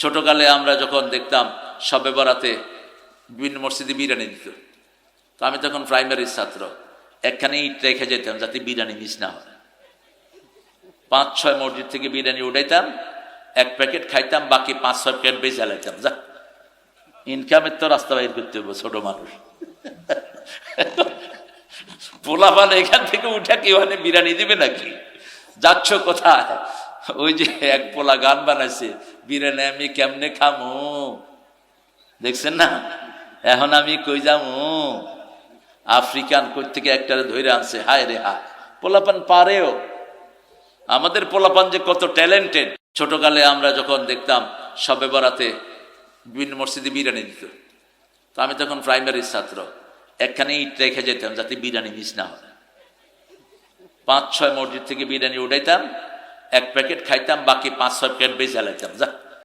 ছোটকালে আমরা যখন দেখতাম সবে বরাতে বিভিন্ন মসজিদে বিরিয়ানি দিত। তো আমি তখন প্রাইমারির ছাত্র। একখানে ইট রেখে যেতাম যাতে বিরিয়ানি মিস না হয়। পাঁচ, ছয় মসজিদ থেকে বিরিয়ানি উঠাইতাম, এক প্যাকেট খাইতাম, বাকি পাঁচ, ছয় প্যাকেট বেঁচে চালাইতাম যা, ইনকামের তো রাস্তা বাইর করতে হবে ছোট মানুষ। পোলাপান এখান থেকে উঠে কি ওখানে বিরিয়ানি দিবে নাকি? যাচ্ছ কোথায়? ওই যে এক পোলা গান বানাইছে বিরিয়ানি আমি কেমনে খামু? দেখছেন না? এখন আমি কই যামু? আফ্রিকান কই থেকে একটা ধরে আনছে, হায় রে হা পোলাপান পারেও। আমাদের পোলাপান যে কত ট্যালেন্টেড। ছোটকালে আমরা যখন দেখতাম, সবে বরাতে বিভিন্ন মসজিদে বিরিয়ানি দিত। তো আমি তখন প্রাইমারির ছাত্র, একখানে ইট রেখে যেতাম যাতে বিরিয়ানি মিস না হয়। পাঁচ ছয় মসজিদ থেকে বিরিয়ানি উঠাইতাম এক প্যাকেট খাইতাম বাকি পাঁচ ছয় প্যাকেট বেঁচে চালাইতাম যা